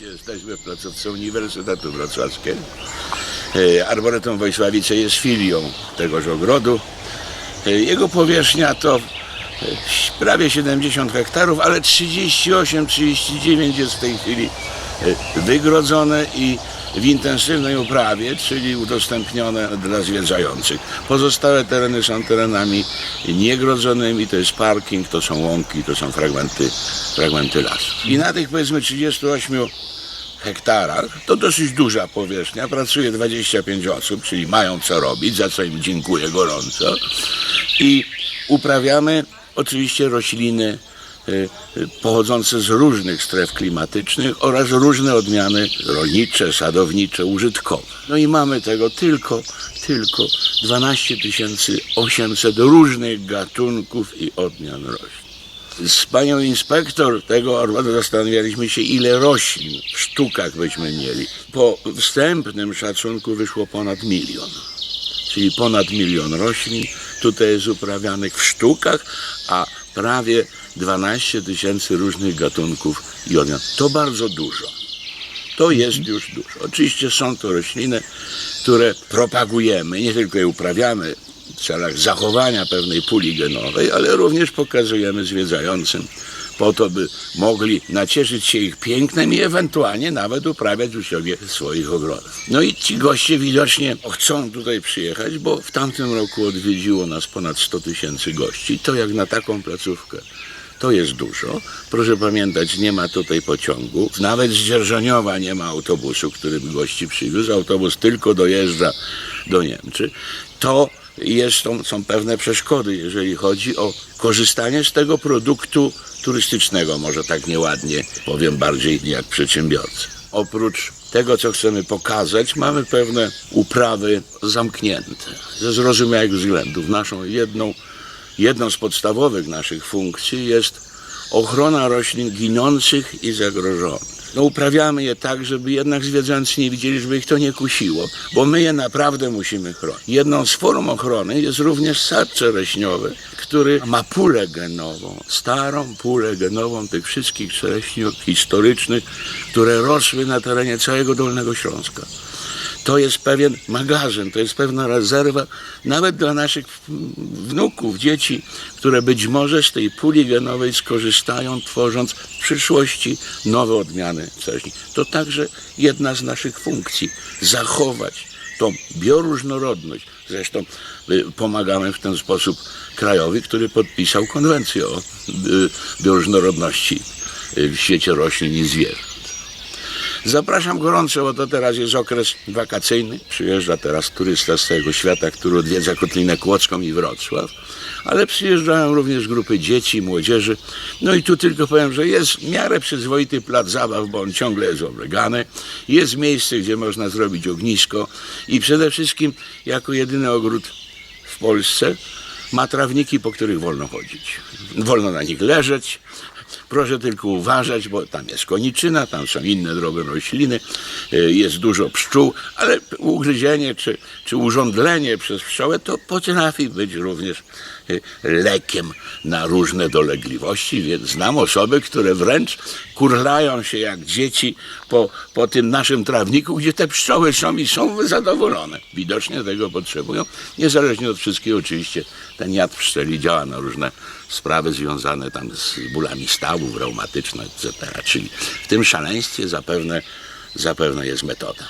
Jesteśmy placówce Uniwersytetu Wrocławskiego. Arboretum Wojsławice jest filią tegoż ogrodu. E, Jego powierzchnia to e, prawie 70 hektarów, ale 38-39 jest w tej chwili e, wygrodzone i w intensywnej uprawie, czyli udostępnione dla zwiedzających. Pozostałe tereny są terenami niegrodzonymi, to jest parking, to są łąki, to są fragmenty, fragmenty lasu. I na tych powiedzmy 38 hektarach, to dosyć duża powierzchnia, pracuje 25 osób, czyli mają co robić, za co im dziękuję gorąco. I uprawiamy oczywiście rośliny pochodzące z różnych stref klimatycznych oraz różne odmiany rolnicze, sadownicze, użytkowe. No i mamy tego tylko, tylko 12 800 różnych gatunków i odmian roślin. Z panią inspektor tego orładu zastanawialiśmy się, ile roślin w sztukach byśmy mieli. Po wstępnym szacunku wyszło ponad milion. Czyli ponad milion roślin tutaj jest uprawianych w sztukach, a prawie 12 tysięcy różnych gatunków i odmian. To bardzo dużo. To jest już dużo. Oczywiście są to rośliny, które propagujemy, nie tylko je uprawiamy w celach zachowania pewnej puli genowej, ale również pokazujemy zwiedzającym po to, by mogli nacieszyć się ich pięknem i ewentualnie nawet uprawiać u siebie swoich ogrodach. No i ci goście widocznie chcą tutaj przyjechać, bo w tamtym roku odwiedziło nas ponad 100 tysięcy gości. To jak na taką placówkę to jest dużo. Proszę pamiętać, nie ma tutaj pociągu. Nawet z Dzierżoniowa nie ma autobusu, który by gości przywiózł. Autobus tylko dojeżdża do Niemczy. To jest, są, pewne przeszkody, jeżeli chodzi o korzystanie z tego produktu turystycznego, może tak nieładnie powiem bardziej jak przedsiębiorcy. Oprócz tego, co chcemy pokazać, mamy pewne uprawy zamknięte ze zrozumiałych względów. Naszą jedną jedną z podstawowych naszych funkcji jest ochrona roślin ginących i zagrożonych. No, uprawiamy je tak, żeby jednak zwiedzający nie widzieli, żeby ich to nie kusiło, bo my je naprawdę musimy chronić. Jedną z form ochrony jest również sad czereśniowy, który ma pulę genową, starą pulę genową tych wszystkich czereśniów historycznych, które rosły na terenie całego Dolnego Śląska to jest pewien magazyn, to jest pewna rezerwa nawet dla naszych wnuków, dzieci, które być może z tej puli genowej skorzystają, tworząc w przyszłości nowe odmiany czereśni. To także jedna z naszych funkcji zachować tą bioróżnorodność. Zresztą y, pomagamy w ten sposób krajowi, który podpisał konwencję o y, bioróżnorodności w świecie roślin i zwierząt. Zapraszam gorąco, bo to teraz jest okres wakacyjny. Przyjeżdża teraz turysta z całego świata, który odwiedza Kotlinę Kłodzką i Wrocław. Ale przyjeżdżają również grupy dzieci, młodzieży. No i tu tylko powiem, że jest w miarę przyzwoity plac zabaw, bo on ciągle jest oblegany. Jest miejsce, gdzie można zrobić ognisko. I przede wszystkim, jako jedyny ogród w Polsce, ma trawniki, po których wolno chodzić. Wolno na nich leżeć. Proszę tylko uważać, bo tam jest koniczyna, tam są inne drogie rośliny, y, jest dużo pszczół, ale ugryzienie czy, czy urządlenie przez pszczołę to potrafi być również y, lekiem na różne dolegliwości, więc znam osoby, które wręcz kurlają się jak dzieci po, po tym naszym trawniku, gdzie te pszczoły są i są zadowolone. Widocznie tego potrzebują. Niezależnie od wszystkiego oczywiście ten jad pszczeli działa na różne sprawy związane tam z bólami stawów, reumatyczne, etc. Czyli w tym szaleństwie zapewne, zapewne jest metoda.